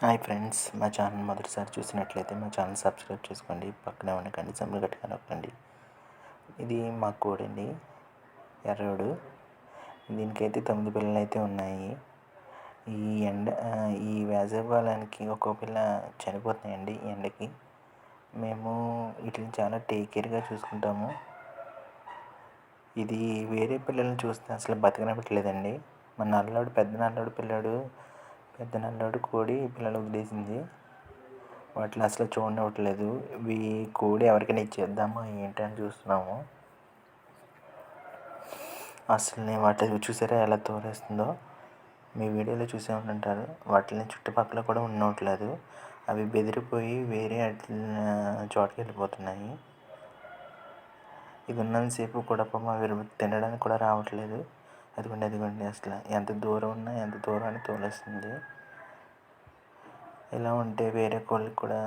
Hi friends మా channel మొదటిసారి చూసినట్లయితే మా ఛానల్ సబ్స్క్రైబ్ చేసుకోండి. పక్కనే ఉండకండి గంట గట్టిగా నొక్కండి. ఇది మా కోడండి ఎర్రోడు. దీనికైతే తొమ్మిది పిల్లలు అయితే ఉన్నాయి. ఈ ఎండ ఈ వేసవికాలానికి ఒక్కో పిల్ల చనిపోతున్నాయండి ఈ ఎండకి. మేము వీటిని చాలా టేక్ కేర్గా చూసుకుంటాము. ఇది వేరే పిల్లల్ని చూస్తే అసలు బతకనివ్వట్లేదండి. మా నల్లోడు పెద్ద నల్లోడు పిల్లాడు పెద్ద నల్లోడు కోడి పిల్లలు వదిలేసింది వాటిని అసలు చూడనివ్వట్లేదు. ఇవి కోడి ఎవరికైనా ఇచ్చేద్దామా ఏంటి అని చూస్తున్నాము. అసలు వాటి చూసారా ఎలా తోరేస్తుందో మీ వీడియోలో చూసే ఉంటారు వాటిని చుట్టుపక్కల కూడా ఉండట్లేదు అవి బెదిరిపోయి వేరే చోటకి వెళ్ళిపోతున్నాయి. ఇది ఉన్నంతసేపు కూడా పాపం అవి తినడానికి కూడా రావట్లేదు. అదిగోండి అదిగోండి. అసలు ఎంత దూరం ఉన్నా ఎంత దూరాన్ని తోలేస్తుంది. ఇలా ఉంటే వేరే కోళ్ళకి కూడా